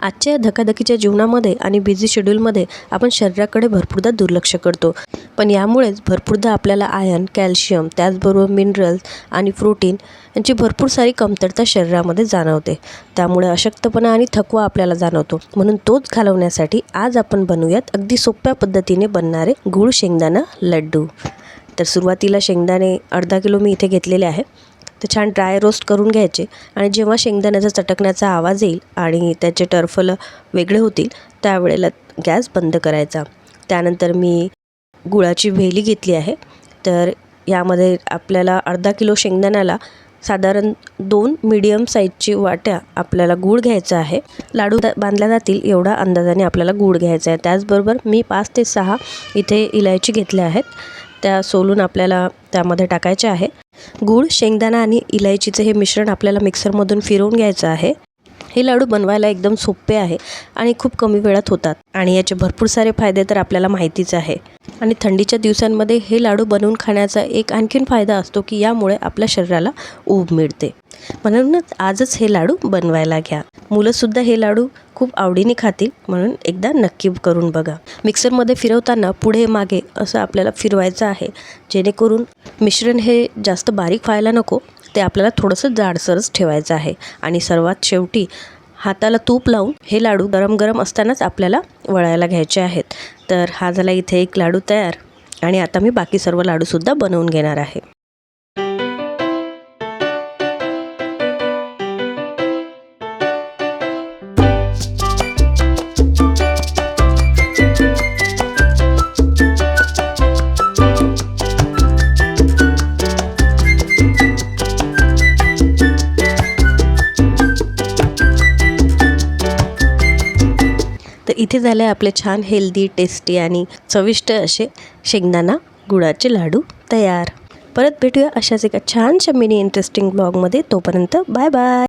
आजच्या धकाधकीच्या जीवनामध्ये आणि बिझी शेड्यूलमध्ये आपण शरीराकडे भरपूरदा दुर्लक्ष करतो. पण यामुळेच भरपूरदा आपल्याला आयर्न कॅल्शियम त्याचबरोबर मिनरल्स आणि प्रोटीन यांची भरपूर सारी कमतरता शरीरामध्ये जाणवते. त्यामुळे अशक्तपणा आणि थकवा आपल्याला जाणवतो. म्हणून तोच घालवण्यासाठी आज आपण बनवूयात अगदी सोप्या पद्धतीने बनणारे गूळ शेंगदाणा लड्डू. तर सुरुवातीला शेंगदाणे अर्धा किलो मी इथे घेतलेले आहे. ते छान ड्राय रोस्ट करून घ्यायचे. आणि जेव्हा शेंगदाण्याचा चटकण्याचा आवाज येईल आणि त्याचे टर्फलं वेगळे होतील त्यावेळेला गॅस बंद करायचा. त्यानंतर मी गुळाची भेली घेतली आहे. तर यामध्ये आपल्याला अर्धा किलो शेंगदाण्याला साधारण दोन मीडियम साईजची वाट्या आपल्याला गूळ घ्यायचा आहे. लाडू बांधल्या जातील एवढा अंदाजाने आपल्याला गूळ घ्यायचा आहे. त्याचबरोबर मी पाच ते सहा इथे इलायची घेतल्या आहेत. त्या सोलून आपल्याला त्यामध्ये टाकायच्या आहे. गूळ शेंगदाणा आणि इलायचीचं हे मिश्रण आपल्याला मिक्सरमधून फिरवून घ्यायचं आहे. हे लाडू बनवायला एकदम सोपे आहे आणि खूप कमी वेळात होतात. आणि याचे भरपूर सारे फायदे तर आपल्याला माहितीच आहे. आणि थंडीच्या दिवसांमध्ये हे लाडू बनवून खाण्याचा एक आणखीन फायदा असतो की यामुळे आपल्या शरीराला ऊब मिळते. म्हणूनच आजच हे लाडू बनवायला घ्या. मुलंसुद्धा हे लाडू खूप आवडीने खातील म्हणून एकदा नक्की करून बघा. मिक्सरमध्ये फिरवताना पुढे मागे असं आपल्याला फिरवायचं आहे. जेणेकरून मिश्रण हे जास्त बारीक व्हायला नको ते आपल्याला थोडंसं जाडसरच ठेवायचं आहे. आणि सर्वात शेवटी हाताला तूप लावून हे लाडू गरम गरम असतानाच आपल्याला वळायला घ्यायचे आहेत. तर हा झाला इथे एक लाडू तयार. आणि आता मी बाकी सर्व लाडूसुद्धा बनवून घेणार आहे. तर इथे झाले आपले छान हेल्दी टेस्टी आणि चविष्ट असे शेंगदाणा गुळाचे लाडू तयार. परत भेटूया अशाच एका छानशा मिनी इंटरेस्टिंग ब्लॉगमध्ये तोपर्यंत बाय बाय